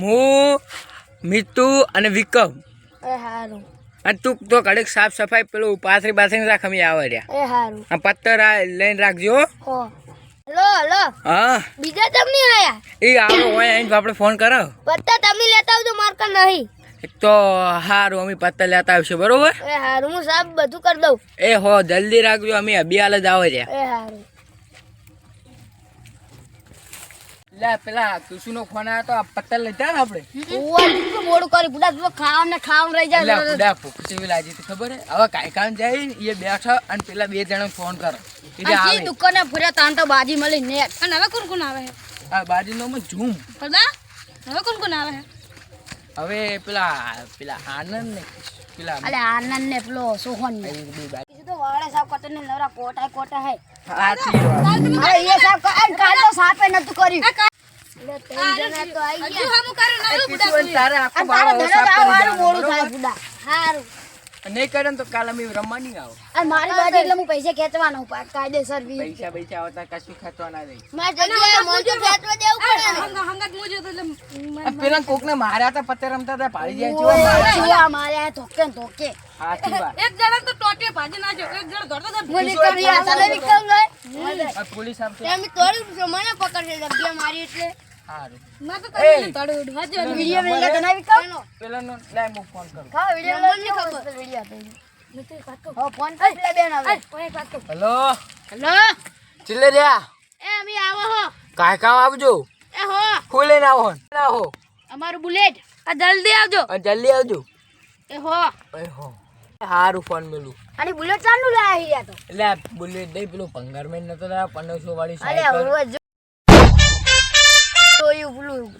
હું મિતુ અને વિકમ અને તું તો કડક સાફ સફાઈ પેલું પાથરી બાથરી રાખ અમે આવે રહ્યા. આ પત્તર આ લઈને રાખજો હલો હલો. હા. બીજા તમ નહીં આયા? એ આવો હોય અહીં આપણે ફોન કરો પત્તા તમે લેતા આવજો માર નહીં. તો હારું અમે પત્તર લેતા આવશે બરોબર? એ હારું હું સાહેબ બધું કરી દઉં. એ હો જલ્દી રાખજો અમે અભિયાલ જ આવે રહ્યા. એ હારું. લે પેલા તુસુનો ફોન આવ્યો તો આ પત્તર લેતા ને આપણે. તો મોડું કરી બુડા તું ખાવ ને ખાવ રહી જાય ખુદા ફૂકસી લાજી હતી ખબર હે? હવે કાંઈ કામ જાય એ બેઠા અને પેલા બે જણા ફોન કરો. એટલે અને આવે. દુકાને ફર્યા તાન તો બાજી મળી ને અને હવે કોણ કોણ આવે આ બાજુનો માં ઝૂમ. કદા હવે કોણ કોણ આવે હવે પેલા પેલા આનંદ ને પેલા અલે આનંદ ને પેલો સોહન ને બાજુ. તો વાળે સાફ કરતો ને નવરા કોટા કોટા હે સાચી વાત એ કાલ તો નતું કર્યું. તારે આખો અને સાફ કરી આવવાનું મોડું થાય બુડા હારું. નહીં કરે તો કાલ અમે રમવા નહીં આવો. અને મારી બાજુ એટલે હું પૈસા ખેંચવાનો પાક કાયદેસર વી પૈસા પૈસા આવતા કશું ખાતવા ના દઈ મારી જગ્યાએ ખેંચવા દેવું પડે પેલા માર્યા હતા પત્તે રમતા હતા પાડી જાય છે માર્યા. માર્યા ધોકે ધોકે. એક જણા તો ટોટે ભાજી નાખ્યો એક જણ દોડતો દોડતો મને કરી આ તને વિક્રમ ગઈ પોલીસ આપશે મને પકડશે જગ્યા મારી એટલે. સારું. મેં તો એ, તને તોડી ઉઠવા વિડિયો મેં કે તને વિક્રમ પેલાનો લાય હું ફોન કરું. હા વિડિયો નંબરની ખબર. વિડિયો હતો હો ફોન કર. પેલા બેન આવે હેલો? હેલો? ચિલ્લે રહ્યા એ અમે આવો હો. કાંઈ કામ આવજો? એ હો. ફૂલ લઈને આવો ના હો અમારું બુલેટ. આ જલ્દી આવજો. અને જલ્દી આવજો. એ હો. એ હો. સારું ફોન મેલું. અને બુલેટ ચાલુ તો. એટલે બુલેટ નહીં પેલું ભંગાર મેં નતો લાવ્યો પંદરસો વાળી સાયકલ.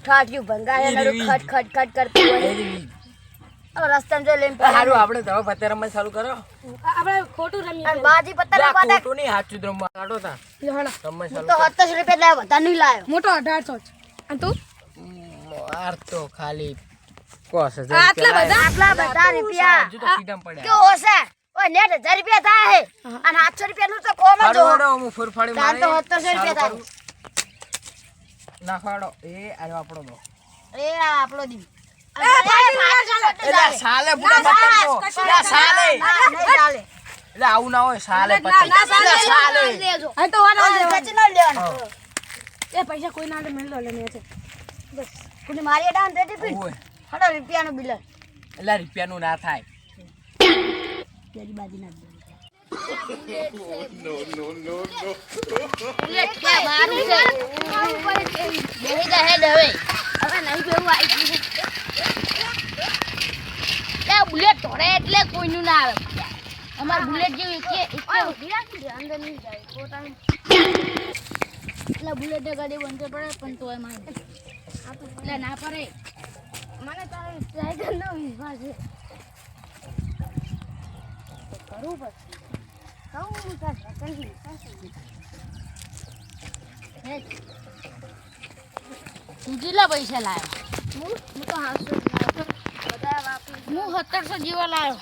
ઠાઠ્યું ભંગાય નડું ખટ ખટ ખટ કરતું હોય. હવે જો લઈને સારું આપણે તો પત્તે રમવા ચાલુ કરો. આપણે ખોટું રમીએ અને બાજી પત્તર લા, રમવા ખોટું નહીં હાચું રમવા કાઢો તા. રમવા ચાલુ તો સત્તરસો રૂપિયા લાવ્યો બધા નહીં લાવ્યો મોટો અઢારસો અને તું? માર તો ખાલી કોસ હજાર આટલા બધા? આટલા બધા? રૂપિયા. હજુ તો કીધમ પડ્યા. કેવો હશે? ઓય નેટ હજાર રૂપિયા થાય અને આઠસો રૂપિયા નું તો કોમ જો હું ફૂરફાડી તાર તો મારી. 700 રૂપિયા કરું. નાખવાડો. એ આયો આપણો દો. એ આ આપણો દી એટલે સાલે પૂરા બટન તો એટલે સાલે. એટલે આવું ના હોય સાલે પતંગ. એટલે સાલે. હવે તો વાના લેવાનો. એ પૈસા કોઈ ના મેળ લો લે મેં છે. મારી અડાન રેડી પી. હડો રૂપિયાનું બિલ. એટલે રૂપિયાનું ના થાય. તેરી બાજી ના બુલેટ ક્યાં બારું છે બેહી જા હેડ હવે હવે નહીં બેવું આવી ગયું બુલેટ ધોળે એટલે કોઈનું ના આવે અમાર બુલેટ જેવી કે કે અંદર નહીં જાય પોતાનું એટલે બુલેટ ને ગાડી બંધ પડે પણ તોય મારે એટલે ના પડે મને તારે સાયકલ નો વિશ્વાસ છે કરવું પડશે હું કેટલા પૈસા લાવ્યો હું? હું તો હાસો બધા વાપરી હું સત્તરસો જેવા લાવ્યો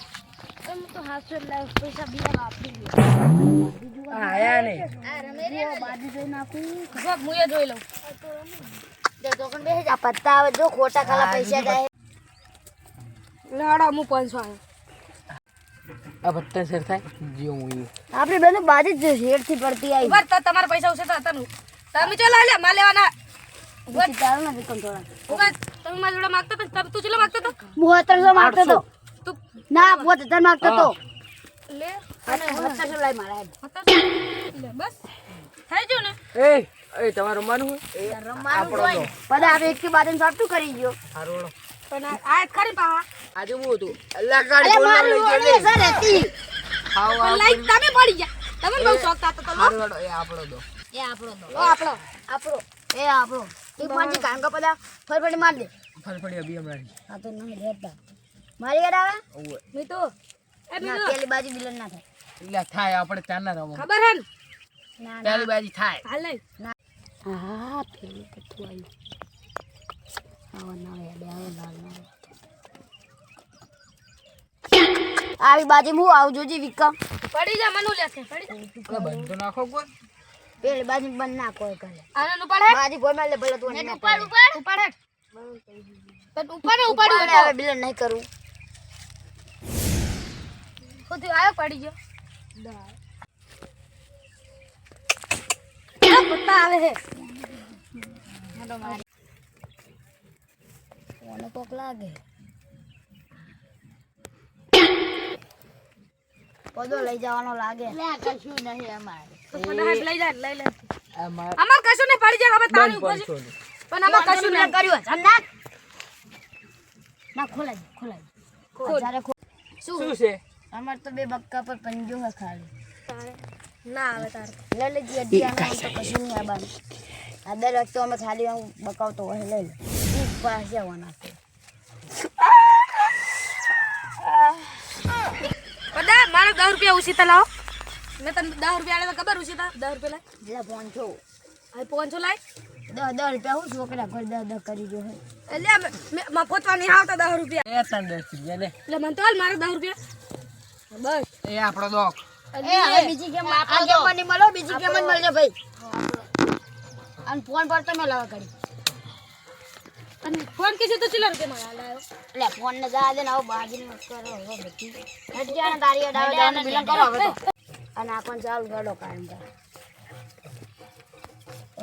હું તો હાસો લાવ્યો પૈસા બીજા વાપરી આયા નહીં રમે રે બાજુ જોઈ નાખું. હું એ જોઈ લઉં. પત્તા આવે જો ખોટા ખાલા પૈસા જાય. લાડો હું પાંચસો આવ્યો આ પત્તા સર થાય? જીઓ હું. આપણે બંને બાજુ જ શેડથી પડતી આવી. ઊભા તો તમારા પૈસા ઉસે તો હતા તમે ચો લે માં લેવાના. પછી તારું નથી કંટ્રોલ ઊભા તમે મારા જોડે માંગતા તમે તું ચેલો માંગતો તો હું સત્તરસો માંગતો તો તું ના હું સત્તર માંગતો તો લે અને સત્તરસો લાવી મારા લે બસ. થઈ ગયું ને? એ એ તમારું મન હોય? એ રમવાનું હોય. દો. પછી આપણે એક બાજુ સાટું કરી ગયો હાલો. પણ આ ખરી પા આજે હું હતું અલ્લા ગાડી અરે બોલવા લઈ જજે. હતી આવો, આવો. લાઈક તમે પડી ગયા. તમને બહુ શોખ થતો તો સારું એ આપણો દો. એ આપણો દો. આપણો. આપણો. એ આપણો. તું પાંચી કામ કા પદા ફરફડી માર દે. ફરફડી અભી હમણાં આ તો નહીં લેતા. મારી યાદ આવે? ઓવે. મીતુ એ ના મીતુ પેલી બાજુ બિલન ના થાય. એટલે થાય આપણે ચાર ના રમો. ખબર હે ને? ના પહેલી બાજી થાય. હાલ હા પેલું બધું આવ્યું. આવો ના ના બાજુ હું આવજો જી વિકમ પડી જા મનુ લેશે પડી જા. બંધ તો નાખો કોઈ? પેલી બાજુ બંધ ના કોઈ કરે. આને નું પડે બાજુ કોઈ માં લે ભલે તું ઉપાડ ઉપાડ. ઉપાડ પણ ઉપાડે ઉપાડે ઉપાડે. હવે બિલન નહીં કરવું શું થયું આવ્યો પડી ગયો. પત્તા આવે છે. કોને કોક લાગે પદો લઈ જવાનો લાગે લે કશું નહીં અમારે લઈ જાય લઈ લે અમાર અમાર કશું નહીં પડી જાય હવે તારી ઉપર પણ અમાર કશું નહીં કર્યું હજાર ના ખોલાય દે, ખોલાય દે. હજારે ખો- શું? છે? અમાર તો બે બક્કા પર પંજો હે ખાલી. ના આવે તારે. લઈ લેજે અઢિયાનો તો કશું નહીં આ દર વખતે અમે ખાલી બકાવતો હોય લઈ લે. પાસે આવવાના છે બધા મારે દસ રૂપિયા ઉછીતા લાવો. મેં તને દસ રૂપિયા આલે તો ખબર ઉછીતા દસ રૂપિયા લાય. એટલે પહોંચો હવે પાંચસો લાય. દસ દસ રૂપિયા હું છોકરા ઘર દસ દસ કરી દો હે. એટલે મેં- મફતમાં નહીં આવતા દસ રૂપિયા. એ તને દસ રૂપિયા લે. એટલે મને તો હાલ મારે દસ રૂપિયા. બસ. એ આપણો દોખ બીજી ગેમ આ ગેમમાં નહીં મળો બીજી ગેમ જ મળજો ભાઈ. અને ફોન પર તમે લાવા કરી અને ફોન કીધું તો ચિલ્લર રૂપિયા મારા લાયો. એટલે ફોન ને જા દે ને આવો બાજી ને કરો હવે બધી. હટ જા ને તારી અડાવે ને. બિલન કરો હવે તો. અને આ કોણ ચાલુ ગડો કાયમ તા.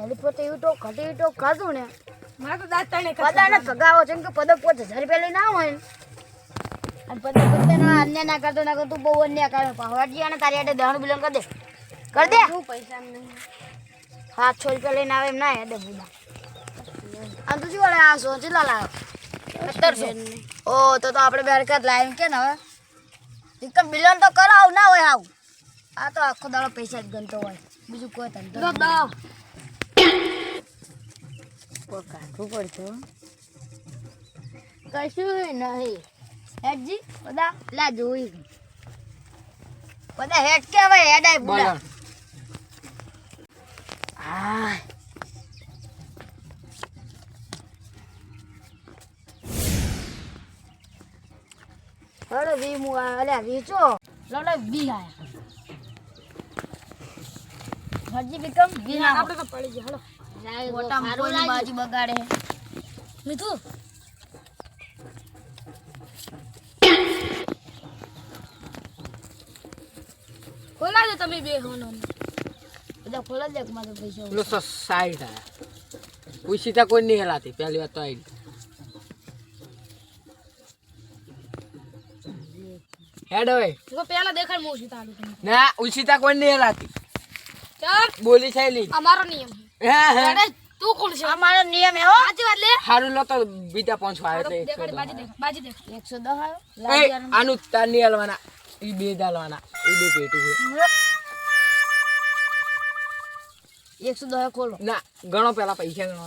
એલી પોતે યુટ્યુબ ઘટી યુટ્યુબ ખાધું ને. મારે તો દાંત તણે પદાને ભગાવો છે કે પદો પોત હજાર રૂપિયા લઈને આવો ને અને પદો પોતે ના અન્ય ના કરતો ના કરતું બહુ અન્ય કરે પહાડજી અને તારી આડે દહણ બિલન કરી દે. કરી દે. શું પૈસા નહીં. સાતસો રૂપિયા લઈને આવે એમ ના હેડે બુડા અને તો શું વળે આ સો લા લાવ્યો સત્તરસો. ઓ તો તો આપણે બે હરકત લાવીને કે ને હવે? એકદમ બિલન તો કરાવ ના હોય આવું. આ તો આખો દાડો પૈસા જ ગણતો હોય. બીજું કોઈ ધંધો કોઈ કાઢવું પડશે કશું નહીં. હેડજી બધા લા જોઈ. બધા હેડ કે હવે હેડાય આય બોલો હા મુ અલ્યા વીચો લડો વી આયા હરજી વિક્રમ વી ના આપણે તો પડી ગયા હાલો મોટા મોટી બાજી બગાડે મીઠું ખોલા દે તમે બે હોનો બધા ખોલા દે મારે પૈસા પેલો સો સાઈઠ આયા પૂછી તા કોઈ નહીં હેલાતી. પહેલી વાત તો આવી હેડ હવે. તો પેલા દેખાડ મો ઉછીતા આલું ના ઉછીતા કોઈ નહીં હલાતી. ચાલ. બોલી છેલી અમારો નિયમ હે હે. તું કોણ છે? અમારો નિયમ એવો? સાચી વાત લે. હારું લો તો બીજા પાંચ આવે તો દેખાડ બાજી દેખ બાજી એકસો દસ આવ્યો? આનું તાર નહીં હલવાના. ઈ બે દાલવાના ઈ બે પેટું છે. એકસો દસ ખોલો. ના ગણો પેલા પૈસા ગણો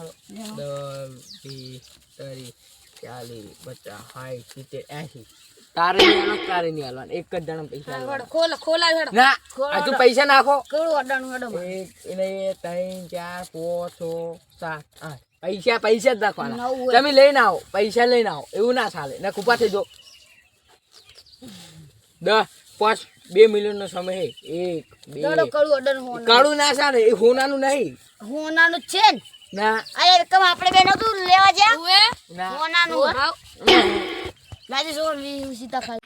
દસ વીસ ત્રીસ ચાલીસ પચાસ સાઠ સિત્તેર એસી તારે નહીં તારે નહીં હાલવાનું. એક જ જણા પૈસા હાલવાના. ખોલ ખોલા હેડો. ના હજુ પૈસા નાખો. કેવડું અડાણું હેડો એક એટલે ત્રણ ચાર પાંચ છ સાત આઠ. પૈસા પૈસા જ નાખવાના. નવ હોય. તમે લઈને આવો પૈસા લઈને આવો. એવું ના ચાલે. ના કુપા થઈ જો. દસ પાંચ બે મિલિયન નો સમય હે. એક બે. દડો કડું અડાણું કાળું ના ચાલે. એ હોનાનું નહીં. હોનાનું જ છે ને ના. આ રકમ આપણે બે નતું લેવા જ્યાં? ના. હોનાનું ભાવ લાજે સોળ વીસ સીતા ખાલી